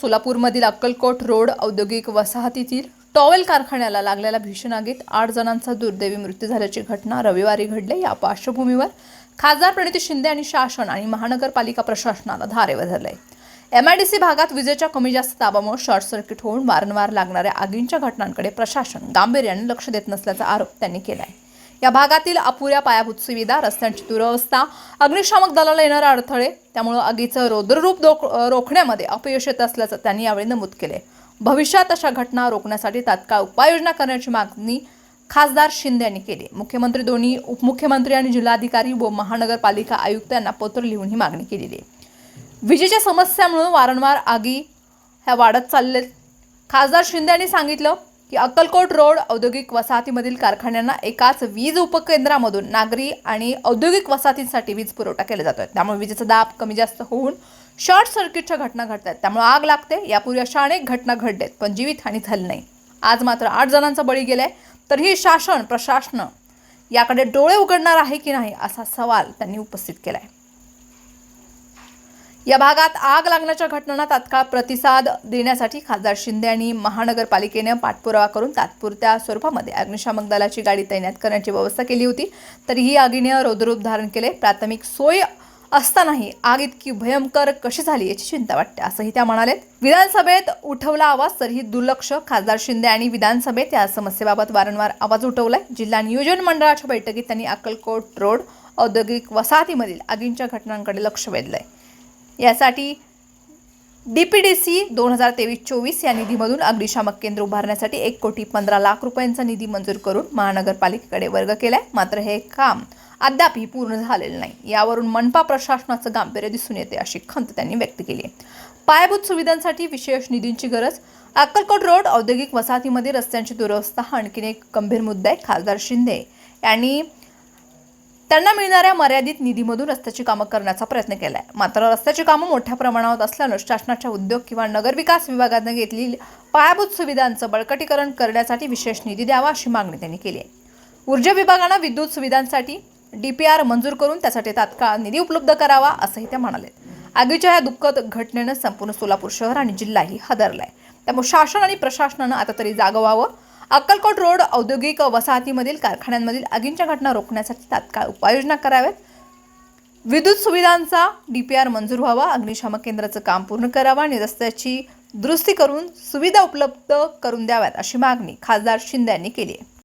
सोलापूरमधील Akkalkot road औद्योगिक वसाहतीतील towel कारखान्याला लागलेल्या भीषण आगीत आठ जणांचा दुर्दैवी मृत्यू झाल्याची घटना रविवारी घडली. या पार्श्वभूमीवर खासदार प्रणिती शिंदे आणि शासन आणि महानगरपालिका प्रशासनाला धारेवर धरले एमआयडीसी भागात विजेच्या कमी जास्त दाबामुळे शॉर्ट सर्किट होऊन वारंवार लागणाऱ्या आगींच्या घटनांकडे प्रशासन गांभीर्याने लक्ष देत नसल्याचा आरोप त्यांनी केला आहे या भागातील अपुऱ्या पायाभूत सुविधा रस्त्यांची दुरवस्था अग्निशामक दलाला येणारे अडथळे त्यामुळे आगीचं रौद्ररूप रोख रोखण्यामध्ये अपयश येत असल्याचं त्यांनी यावेळी नमूद केले. भविष्यात अशा घटना रोखण्यासाठी तात्काळ उपाययोजना करण्याची मागणी खासदार शिंदे यांनी केली. मुख्यमंत्री दोन्ही उपमुख्यमंत्री आणि जिल्हाधिकारी व महानगरपालिका आयुक्त यांना पत्र लिहून ही मागणी केलेली आहे. विजेच्या समस्यामुळे वारंवार आगी ह्या वाढत चालले खासदार शिंदे यांनी सांगितलं की अक्कलकोट रोड औद्योगिक वसाहतीमधील कारखान्यांना एकाच वीज उपकेंद्रामधून नागरी आणि औद्योगिक वसाहतींसाठी वीज पुरवठा केला जातोय. त्यामुळे विजेचा दाब कमी जास्त होऊन शॉर्ट सर्किटच्या घटना घडत आहेत त्यामुळे आग लागते. यापूर्वी अशा अनेक घटना घडल्यात पण जीवितहानी झाली नाही. आज मात्र आठ जणांचा बळी गेलाय. तरीही शासन प्रशासन याकडे डोळे उघडणार आहे की नाही असा सवाल त्यांनी उपस्थित केला आहे या भागात आग लागण्याच्या घटनांना तात्काळ प्रतिसाद देण्यासाठी खासदार शिंदे आणि महानगरपालिकेने पाठपुरावा करून तात्पुरत्या स्वरूपामध्ये अग्निशामक दलाची गाडी तैनात करण्याची व्यवस्था केली होती. तर ही आगीने रौद्ररूप धारण केले. प्राथमिक सोय असतानाही आग इतकी भयंकर कशी झाली याची चिंता वाटते असंही त्या म्हणाले विधानसभेत उठवला आवाज तरीही दुर्लक्ष. खासदार शिंदे आणि विधानसभेत या समस्येबाबत वारंवार आवाज उठवलाय. जिल्हा नियोजन मंडळाच्या बैठकीत त्यांनी अक्कलकोट रोड औद्योगिक वसाहतीमधील आगींच्या घटनांकडे लक्ष वेधलंय. यासाठी डी पी डी सी दोन हजार तेवीस चोवीस या निधीमधून अग्निशामक केंद्र उभारण्यासाठी एक कोटी पंधरा लाख रुपयांचा निधी मंजूर करून महानगरपालिकेकडे वर्ग केलाय. मात्र हे काम अद्यापही पूर्ण झालेलं नाही. यावरून मनपा प्रशासनाचं गांभीर्य दिसून येते अशी खंत त्यांनी व्यक्त केली आहे. पायाभूत सुविधांसाठी विशेष निधींची गरज. अक्कलकोट रोड औद्योगिक वसाहतीमध्ये रस्त्यांची दुरवस्था हा आणखीन एक गंभीर मुद्दा आहे. खासदार शिंदे यांनी त्यांना मिळणाऱ्या मर्यादित निधीमधून रस्त्याची कामं करण्याचा प्रयत्न केलाय. मात्र रस्त्याची कामं मोठ्या प्रमाणावर असल्यानं शासनाच्या उद्योग किंवा नगरविकास विभागाने घेतलेली पायाभूत सुविधांचं बळकटीकरण करण्यासाठी विशेष निधी द्यावा अशी मागणी त्यांनी केली आहे. ऊर्जा विभागानं विद्युत सुविधांसाठी डी पी आर मंजूर करून त्यासाठी तात्काळ निधी उपलब्ध करावा असंही त्या म्हणाले. आगीच्या या दुःखद घटनेनं संपूर्ण सोलापूर शहर आणि जिल्हाही हादरलाय. त्यामुळे शासन आणि प्रशासनानं आता तरी जागं व्हावं अक्कलकोट रोड औद्योगिक वसाहतीमधील कारखान्यांमधील आगींच्या घटना रोखण्यासाठी तात्काळ उपाययोजना कराव्यात. विद्युत सुविधांचा डी पी आर मंजूर व्हावा अग्निशामक केंद्राचं काम पूर्ण करावं आणि रस्त्याची दुरुस्ती करून सुविधा उपलब्ध करून द्याव्यात अशी मागणी खासदार शिंदे यांनी केली आहे.